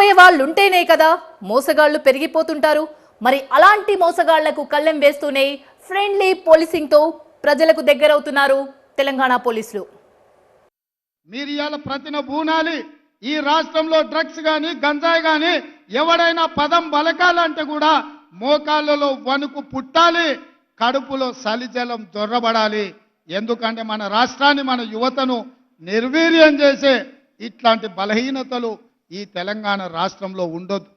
మోసపోయే వాళ్ళు ఉంటేనే కదా మోసగాళ్ళు పెరిగిపోతుంటారు. మరి అలాంటి మోసగాళ్ళకు కళ్ళెం వేస్తూనే ఫ్రెండ్లీ పోలీసింగ్తో ప్రజలకు దగ్గరవుతున్నారు తెలంగాణ పోలీసులు. మీరు ఇవాళ ప్రతిన బూనాలి ఈ రాష్ట్రంలో డ్రగ్స్ కానీ గంజాయి కానీ ఎవడైనా పదం బలకాలంటే కూడా మోకాళ్ళలో వణుకు పుట్టాలి కడుపులో సలిజలం దొర్రబడాలి ఎందుకంటే మన రాష్ట్రాన్ని మన యువతను నిర్వీర్యం చేసే ఇట్లాంటి బలహీనతలు ఈ తెలంగాణ రాష్ట్రంలో ఉండొద్దు.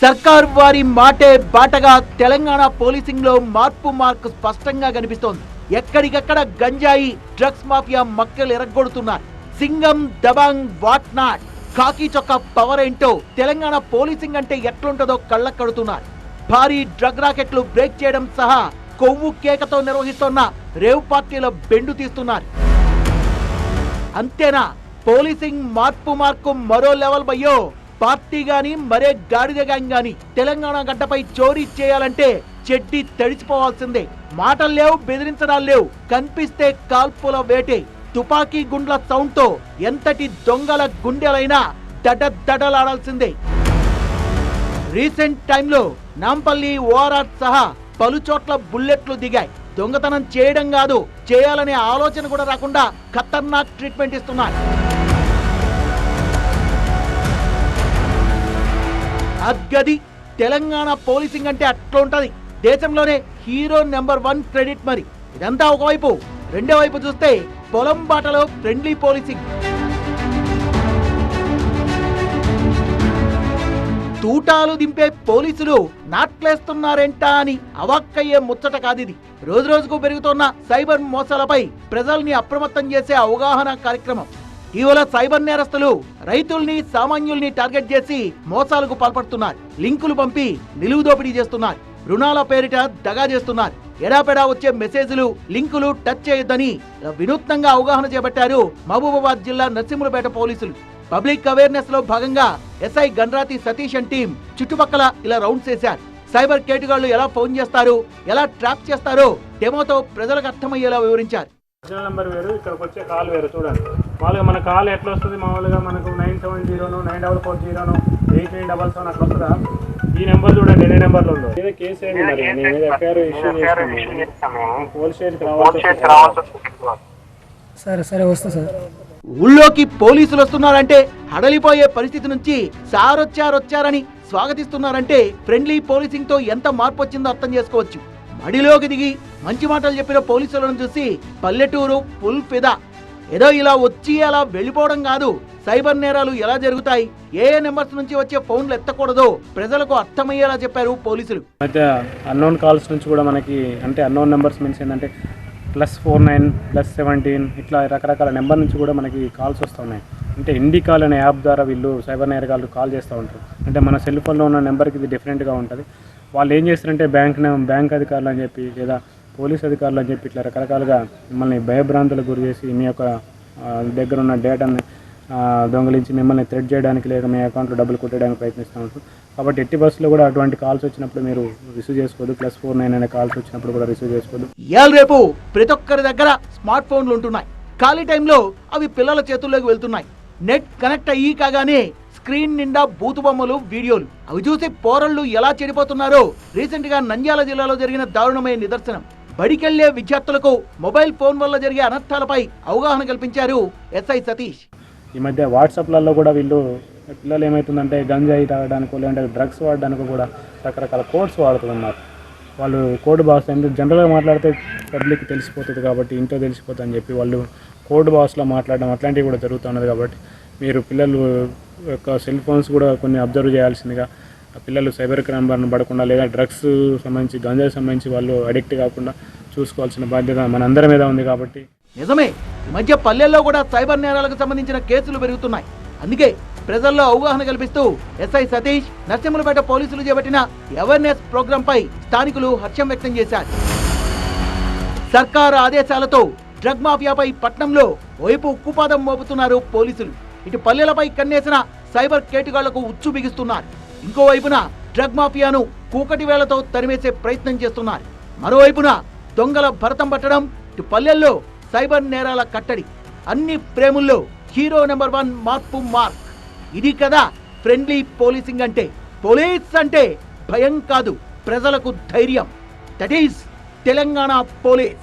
సర్కార్ వారి మాటే బాటగా తెలంగాణ పోలీసింగ్లో మార్పు మార్కు స్పష్టంగా కనిపిస్తోంది. ఎక్కడికక్కడ గంజాయి డ్రగ్స్ మాఫియా మక్కలు ఎరగొడుతున్నారు సింగం దబాంగ్ వాట్ నాట్ కాకి చొక్క పవర్ ఏంటో తెలంగాణ పోలీసింగ్ అంటే ఎట్లుంటుందో కళ్ళ కడుతున్నారు. భారీ డ్రగ్ రాకెట్లు బ్రేక్ చేయడం సహా కొవ్వు కేకతో నిర్వహిస్తున్న రేవ్ పార్టీల బెండు తీస్తున్నారు. అంతేనా? పోలీసింగ్ మార్పు మార్కు మరో లెవెల్ బయ్యో పార్టీ గాని మరే గాడిద గ్యాంగ్ గాని తెలంగాణ గడ్డపై చోరీ చేయాలంటే చెడ్డి తడిచిపోవాల్సిందే. మాటలు లేవు బెదిరించడాలు లేవు. కనిపిస్తే కాల్పుల వేటే. తుపాకీ గుండ్ల సౌండ్తో ఎంతటి దొంగల గుండెలైనా దడ దడలాడాల్సిందే. రీసెంట్ టైంలో నాంపల్లి ఓఆర్ఆర్ సహా పలుచోట్ల బుల్లెట్లు దిగాయి. దొంగతనం చేయడం కాదు చేయాలనే ఆలోచన కూడా రాకుండా ఖతర్నాక్ ట్రీట్మెంట్ ఇస్తున్నారు అద్గది తెలంగాణ పోలీసింగ్ అంటే అట్లా ఉంటది. దేశంలోనే హీరో నెంబర్ వన్ క్రెడిట్ మరి. ఇదంతా ఒకవైపు. రెండో వైపు చూస్తే పొలం బాటలో ఫ్రెండ్లీ పోలీసింగ్. తూటాలు దింపే పోలీసులు నాట్లేస్తున్నారేంటా అని అవాక్కయ్యే ముచ్చట కాదిది. రోజు రోజుకు పెరుగుతున్న సైబర్ మోసాలపై ప్రజల్ని అప్రమత్తం చేసే అవగాహన కార్యక్రమం. ఇవాళ సైబర్ నేరస్తులు రైతుల్ని సామాన్యుల్ని టార్గెట్ చేసి మోసాలకు పాల్పడుతున్నారు. లింకులు పంపి నిలువు దోపిడీ చేస్తున్నారు. రుణాల పేరిట దగా చేస్తున్నారు. ఎడాపెడా వచ్చే మెసేజ్లు లింకులు టచ్ చేయొద్దని వినూత్నంగా అవగాహన చేపట్టారు మహబూబాబాద్ జిల్లా నరసింహులపేట పోలీసులు. పబ్లిక్ అవేర్నెస్లో భాగంగా SI Ganrathi Satish and team చుట్టుపక్కల ఇలా రౌండ్స్ చేశారు సైబర్ కేటుగాళ్ళు ఎలా ఫోన్ చేస్తారు ఎలా ట్రాప్ చేస్తారో డెమోతో ప్రజలకు అర్థమయ్యేలా వివరించారు. నెంబర్ వేరు ఇక్కడికి వచ్చే కాల్ వేరు చూడండి. మామూలుగా మన కాల్ ఎట్లా వస్తుంది మామూలుగా మనకు నైన్ సెవెన్ జీరోను నైన్ డబల్ ఫోర్ జీరోను ఎయిట్ నైన్ డబల్ సెవెన్ అట్లా వస్తుందా ఈ నెంబర్ చూడండి ఎన్ని నెంబర్లు ఉందో ఇదే కేసు ఏంటి మరి? మీ మీద ఎఫ్ఐఆర్ ఇష్యూ చేస్తాము. పోలీస్ స్టేషన్కి రావాల్సి సరే సరే వస్తా సార్. ఊళ్ళోకి పోలీసులు వస్తున్నారంటే హడలిపోయే పరిస్థితి నుంచి సార్ వచ్చారు వచ్చారని స్వాగతిస్తున్నారంటే ఫ్రెండ్లీ పోలీసింగ్తో ఎంత మార్పు వచ్చిందో అర్థం చేసుకోవచ్చు. మడిలోకి దిగి మంచి మాటలు చెప్పిన పోలీసులను చూసి పల్లెటూరు ఫుల్ ఫిదా. ఏదో ఇలా వచ్చి అలా వెళ్ళిపోవడం కాదు. సైబర్ నేరాలు ఎలా జరుగుతాయి? ఏ నెంబర్స్ నుంచి వచ్చే ఫోన్లు ఎత్తకూడదు? ప్రజలకు అర్థమయ్యేలా చెప్పారు పోలీసులు. అయితే అన్నోన్ కాల్స్ నుంచి కూడా మనకి అంటే అన్నోన్ నెంబర్స్ మీన్స్ ఏంటంటే plus four nine plus seventeen ఇట్లా రకరకాల నెంబర్ నుంచి కూడా మనకి కాల్స్ వస్తున్నాయి. అంటే ఇండి కాల్ అనే యాప్ ద్వారా వీళ్ళు సైబర్ నేరగాళ్ళు కాల్ చేస్తూ ఉంటారు. అంటే మన సెల్ ఫోన్లో ఉన్న నెంబర్కి ఇది డిఫరెంట్గా ఉంటుంది. వాళ్ళు ఏం చేస్తారంటే బ్యాంక్ బ్యాంక్ అధికారులు అని చెప్పి లేదా పోలీస్ అధికారులు అని చెప్పి ఇట్లా రకరకాలుగా మిమ్మల్ని భయభ్రాంతులకు గురి చేసి మీ యొక్క దగ్గర ఉన్న డేటాని దొంగలించి మిమ్మల్ని థ్రెడ్ చేయడానికి లేక మీ అకౌంట్లో డబ్బులు కొట్టడానికి ప్రయత్నిస్తూ ఉంటారు. కాబట్టి ఎట్టి బస్సులో కూడా అటువంటి కాల్స్ వచ్చినప్పుడు మీరు రిసీవ్ చేసుకోవద్దు. ప్లస్ ఫోర్ నైన్ అనే కాల్స్ వచ్చినప్పుడు కూడా రిసీవ్ చేసుకోవద్దు. ఇవాళ రేపు ప్రతి ఒక్కరి దగ్గర స్మార్ట్ ఫోన్లు ఉంటున్నాయి. ఖాళీ టైంలో అవి పిల్లల చేతుల్లోకి వెళ్తున్నాయి. నెట్ కనెక్ట్ అయ్యి కాగానే స్క్రీన్ నిండా బూతు బొమ్మలు వీడియోలు. అవి చూసి పోరళ్ళు ఎలా చెడిపోతున్నారో రీసెంట్గా నంద్యాల జిల్లాలో జరిగిన దారుణమైన నిదర్శనం. బడికెళ్ళే విద్యార్థులకు మొబైల్ ఫోన్ వల్ల జరిగే అనర్థాలపై అవగాహన కల్పించారు ఎస్ఐ సతీష్. ఈ మధ్య వాట్సాప్లలో కూడా వీళ్ళు పిల్లలు ఏమవుతుందంటే గంజాయి తాగడానికి లేదంటే డ్రగ్స్ వాడడానికి కూడా రకరకాల కోడ్స్ వాడుతున్నారు. వాళ్ళు కోడ్ బాస్ ఎందుకు జనరల్గా మాట్లాడితే పబ్లిక్ తెలిసిపోతుంది కాబట్టి ఇంట్లో తెలిసిపోతుంది అని చెప్పి వాళ్ళు కోడ్ బాక్స్లో మాట్లాడడం అట్లాంటివి కూడా జరుగుతున్నది కాబట్టి మీరు పిల్లలు యొక్క సెల్ ఫోన్స్ కూడా కొన్ని అబ్జర్వ్ చేయాల్సిందిగా పిల్లలు సైబర్ క్రైమ్ బారిన పడకుండా లేదా డ్రగ్స్ సంబంధించి గంజాయి సంబంధించి వాళ్ళు అడిక్ట్ కాకుండా చూసుకోవాల్సిన బాధ్యత మనందరి మీద ఉంది కాబట్టి. నిజమే. ఈ మధ్య పల్లెల్లో కూడా సైబర్ నేరాలకు సంబంధించిన కేసులు పెరుగుతున్నాయి. అందుకే ప్రజల్లో అవగాహన కల్పిస్తూ ఎస్ఐ సతీష్ నరసింహులపేట పోలీసులు చేపట్టిన అవేర్నెస్ ప్రోగ్రాం పై స్థానికులు హర్షం వ్యక్తం చేశారు. సర్కారు ఆదేశాలతో డ్రగ్ మాఫియాపై పట్నంలో వైపు ఉక్కుపాదం మోపుతున్నారు పోలీసులు. ఇటు పల్లెలపై కన్నేసిన సైబర్ కేటుగాళ్ళకు ఉచ్చు బిగిస్తున్నారు. ఇంకోవైపున డ్రగ్ మాఫియాను కూకటి వేళతో తరిమేసే ప్రయత్నం చేస్తున్నారు. మరోవైపున దొంగల భరతం పట్టడం ఇటు పల్లెల్లో సైబర్ నేరాల కట్టడి అన్ని ప్రేముల్లో హీరో నెంబర్ వన్ మార్పు మార్క్. ఇది కదా ఫ్రెండ్లీ పోలీసింగ్ అంటే పోలీస్ అంటే భయం కాదు ప్రజలకు ధైర్యం. That is Telangana police.